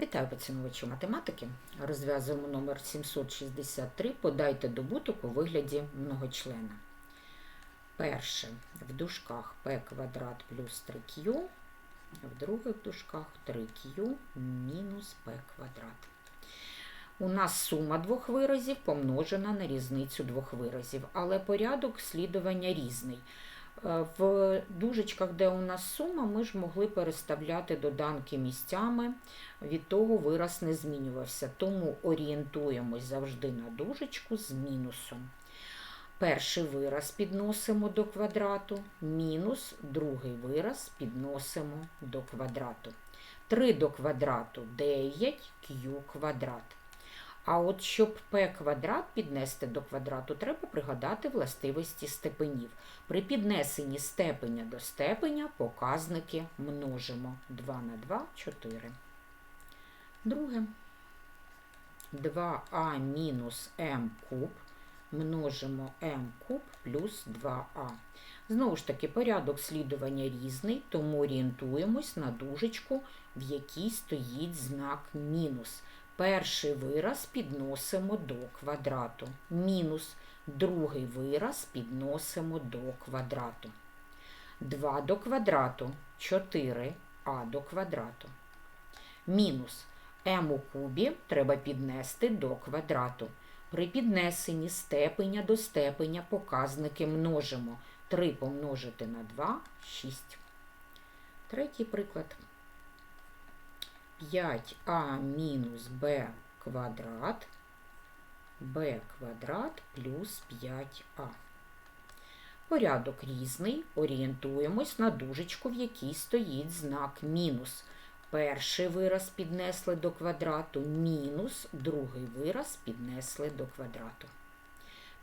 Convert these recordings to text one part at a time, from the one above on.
Вітаю поціновувачі математики. Розв'язуємо номер 763. Подайте добуток у вигляді многочлена. Перше в дужках p квадрат плюс 3q, в других дужках 3q мінус p квадрат. У нас сума двох виразів помножена на різницю двох виразів, але порядок слідування різний. Е, В дужечках, де у нас сума, ми ж могли переставляти доданки місцями, від того вираз не змінювався. Тому орієнтуємось завжди на дужечку з мінусом. Перший вираз підносимо до квадрату, мінус другий вираз підносимо до квадрату. 3 до квадрату 9 q квадрат. А от щоб p квадрат піднести до квадрату, треба пригадати властивості степенів. При піднесенні степеня до степеня показники множимо 2 на 2 4. Друге. 2а мінус m куб множимо m куб плюс 2а. Знову ж таки, порядок слідування різний, тому орієнтуємось на дужечку, в якій стоїть знак мінус. Перший вираз підносимо до квадрату. Мінус. Другий вираз підносимо до квадрату. 2 до квадрату 4 а до квадрату. Мінус m у кубі треба піднести до квадрату. При піднесенні степеня до степеня показники множимо. 3 помножити на 2 6. Третій приклад. 5а мінус b квадрат b квадрат плюс 5а. Порядок різний. Орієнтуємось на дужечку, в якій стоїть знак мінус. Перший вираз піднесли до квадрату, мінус, другий вираз піднесли до квадрату.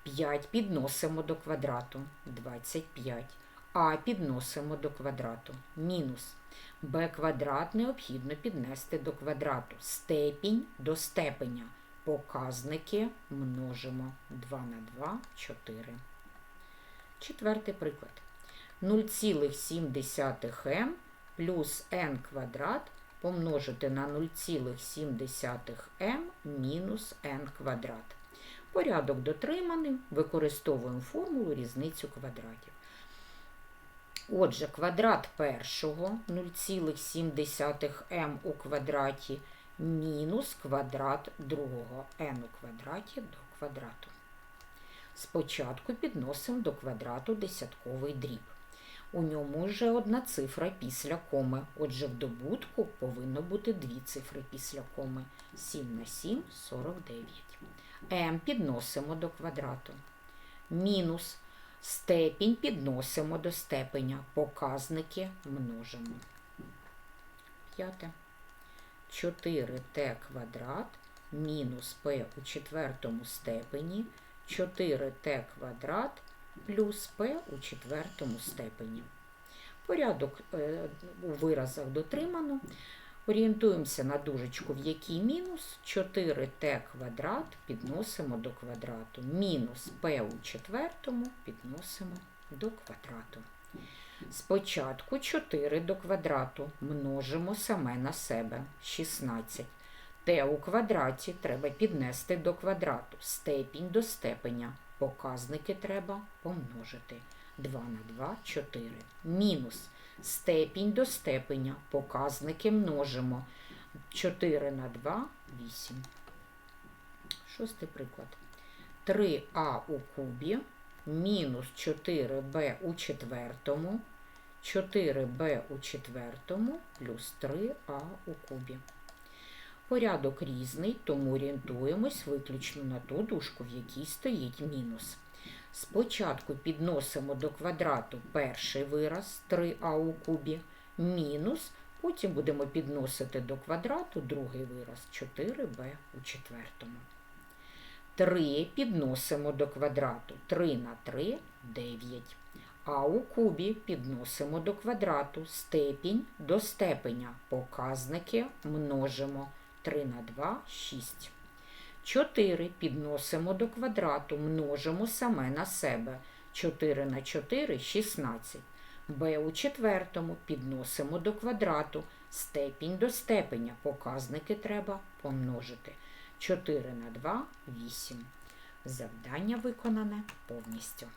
5 підносимо до квадрату 25, а підносимо до квадрату мінус. b квадрат необхідно піднести до квадрату. Степінь до степеня. Показники множимо 2 на 2 4. Четвертий приклад. 0,7m плюс n квадрат помножити на 0,7m мінус n квадрат. Порядок дотриманий, використовуємо формулу різницю квадратів. Отже, квадрат першого 0,7m у квадраті мінус квадрат другого n у квадраті до квадрату. Спочатку підносимо до квадрату десятковий дріб. У ньому вже одна цифра після коми. Отже, в добутку повинно бути дві цифри після коми. 7 на 7 – 49. m підносимо до квадрату. Мінус степінь підносимо до степеня. Показники множимо. П'яте. 4t квадрат мінус p у четвертому степені. 4t квадрат плюс p у четвертому степені. Порядок е, у виразах дотримано. Орієнтуємося на дужечку, в якій мінус 4t квадрат підносимо до квадрату. Мінус p у четвертому підносимо до квадрату. Спочатку 4 до квадрату множимо саме на себе 16. t у квадраті треба піднести до квадрату. Степінь до степеня. Показники треба помножити. 2 на 2 – 4. Мінус степінь до степеня. Показники множимо. 4 на 2 – 8. Шостий приклад. 3а у кубі мінус 4b у четвертому. 4b у четвертому плюс 3а у кубі. Порядок різний, тому орієнтуємось виключно на ту дужку, в якій стоїть мінус. Спочатку підносимо до квадрату перший вираз 3а у кубі, мінус, потім будемо підносити до квадрату другий вираз 4b у четвертому. 3 підносимо до квадрату 3 на 3 9. А у кубі підносимо до квадрату степінь до степеня. Показники множимо 3 на 2 6. 4 підносимо до квадрату, множимо саме на себе. 4 на 4 16. Б у четвертому підносимо до квадрату. Степінь до степеня. Показники треба помножити. 4 на 2 – 8. Завдання виконане повністю.